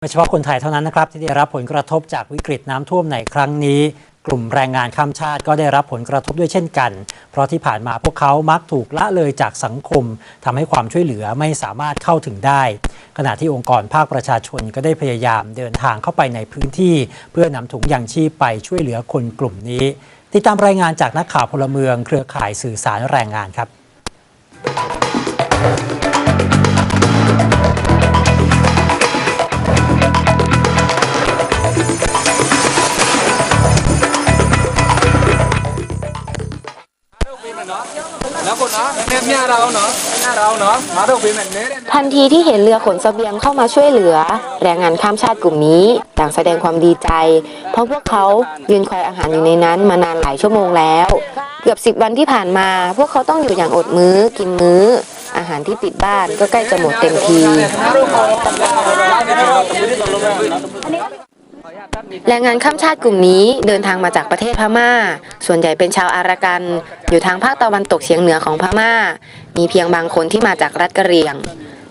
ไม่เฉพาะคนไทยเท่านั้นนะครับ ที่ได้รับผลกระทบจากวิกฤตน้ำท่วมในครั้งนี้ กลุ่มแรงงานข้ามชาติก็ได้รับผลกระทบด้วยเช่นกัน เพราะที่ผ่านมาพวกเขามักถูกละเลยจากสังคมทำให้ความช่วยเหลือไม่สามารถเข้าถึงได้ ขณะที่องค์กรภาคประชาชนก็ได้พยายามเดินทางเข้าไปในพื้นที่ เพื่อนำถุงยางชีพไปช่วยเหลือคนกลุ่มนี้ ติดตามรายงานจากนักข่าวพลเมือง เครือข่ายสื่อสารแรงงานครับ ทันทีที่เห็นเรือขนเสบียงเข้ามาช่วยเหลือ แรงงานข้ามชาติกลุ่มนี้ต่างแสดงความดีใจ เพราะพวกเขายืนคอยอาหารอยู่ในนั้นมานานหลายชั่วโมงแล้ว เกือบสิบวันที่ผ่านมา พวกเขาต้องอยู่อย่างอดมื้อกินมื้อ อาหารที่ติดบ้านก็ใกล้จะหมดเต็มที แรงงานข้ามชาติกลุ่มนี้เดินทางมาจากประเทศพม่า ส่วนใหญ่เป็นชาวอารากัน อยู่ทางภาคตะวันตกเฉียงเหนือของพม่า มีเพียงบางคนที่มาจากรัฐกะเหรี่ยง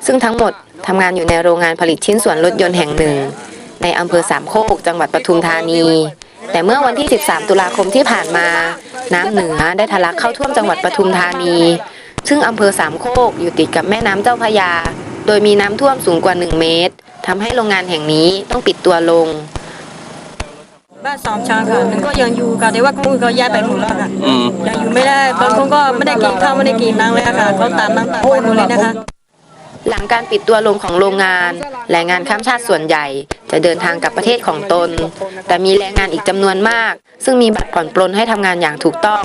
ซึ่งทั้งหมดทำงานอยู่ในโรงงานผลิตชิ้นส่วนรถยนต์แห่งหนึ่ง ในอำเภอสามโคกจังหวัดปทุมธานี แต่เมื่อวันที่ 13 ตุลาคมที่ผ่านมา น้ำเหนือได้ทะลักเข้าท่วมจังหวัดปทุมธานี ซึ่งอำเภอสามโคกอยู่ติดกับแม่น้ำเจ้าพระยา โดยมีน้ำท่วมสูงกว่า 1 เมตรทำให้โรงงานแห่งนี้ต้องปิดตัวลง บ้านสองชั้นค่ะหนึ่งก็ยังอยู่ค่ะแต่ว่าคนอื่นก็ย้ายไปหมดแล้วค่ะอืม ยังอยู่ไม่ได้บางคนก็ไม่ได้กินข้าวไม่ได้กินน้ำเลยอะค่ะเขาตามน้ำตาไปหมดเลยนะคะ หลังการปิดตัวลงของโรงงาน แรงงานข้ามชาติส่วนใหญ่ จะเดินทางกลับประเทศของตน แต่มีแรงงานอีกจำนวนมาก ซึ่งมีบัตรผ่อนปลนให้ทำงานอย่างถูกต้อง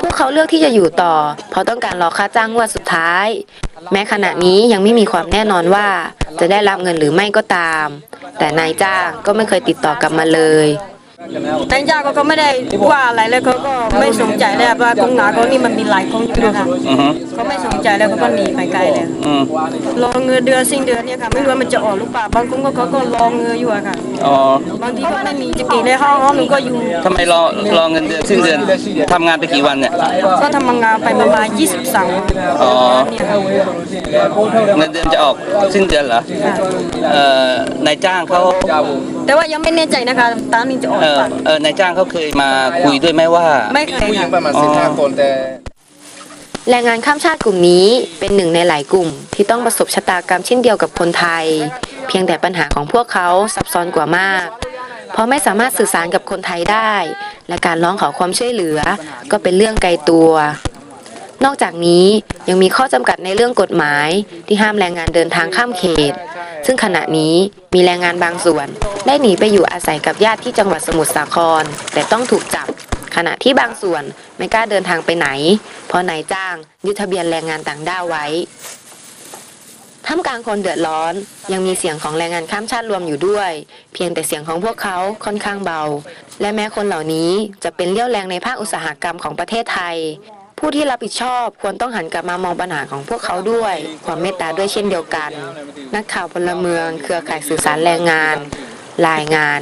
พวกเขาเลือกที่จะอยู่ต่อ เพราะต้องการรอค่าจ้างงวดสุดท้าย แม้ขณะนี้ยังไม่มีความแน่นอนว่า จะได้รับเงินหรือไม่ก็ตาม แต่นายจ้างก็ไม่เคยติดต่อกลับมาเลย นายจ้างเขาก็ไม่ได้ว่าอะไรเลยเขาก็ไม่สนใจเลยว่าคงหนาเขานี่มันมีหลายคงอยู่นะคะอือฮึเขาไม่สนใจแล้วเขาก็หนีไปไกลเลยอืมรอเงินเดือนสิ้นเดือนเนี่ยค่ะไม่รู้ว่ามันจะออกหรือเปล่าบางคนก็เขาก็รอเงินอยู่อะค่ะอ๋อบางทีก็ไม่มีจะกินเลยห้องห้องหนูก็อยู่ทำไมรอรอเงินเดือนสิ้นเดือนทำงานไปกี่วันเนี่ยก็ทำงานไปประมาณ23วันอ๋อเนี่ยค่ะเงินเดือนจะออกสิ้นเดือนเหรอเอ่อนายจ้างเขา แต่ว่ายังไม่แน่ใจนะคะตอนนี้จะออกหเอรืออเปล่าเออนายจ้างเขาเคยมาคุยด้วยไหมว่า ไม่เคยผู้หญิค่ะงประมาณอ๋อสิบห้าคนแต่ แรงงานข้ามชาติกลุ่มนี้เป็นหนึ่งในหลายกลุ่ม ที่ต้องประสบชะตากรรมเช่นเดียวกับคนไทย เพียงแต่ปัญหาของพวกเขาซับซ้อนกว่ามาก เพราะไม่สามารถสื่อสารกับคนไทยได้ และการร้องขอความช่วยเหลือ ก็เป็นเรื่องไกลตัว นอกจากนี้ยังมีข้อจำกัดในเรื่องกฎหมายที่ห้ามแรงงานเดินทางข้ามเขต ซึ่งขณะนี้มีแรงงานบางส่วน ได้หนีไปอยู่อาศัยกับญาติที่จังหวัดสมุทรสาคร แต่ต้องถูกจับ ขณะที่บางส่วนไม่กล้าเดินทางไปไหน เพราะนายจ้างยึดทะเบียนแรงงานต่างด้าวไว้ท่ามกลางคนเดือดร้อน ยังมีเสียงของแรงงานข้ามชาติรวมอยู่ด้วย เพียงแต่เสียงของพวกเขาค่อนข้างเบา และแม้คนเหล่านี้จะเป็นเลี้ยวแรงในภาคอุตสาหกรรมของประเทศไทย ผู้ที่รับผิดชอบควรต้องหันกลับมามองปัญหาของพวกเขาด้วยความเมตตาด้วยเช่นเดียวกัน นักข่าวพลเมือง เครือข่ายสื่อสารแรงงาน รายงาน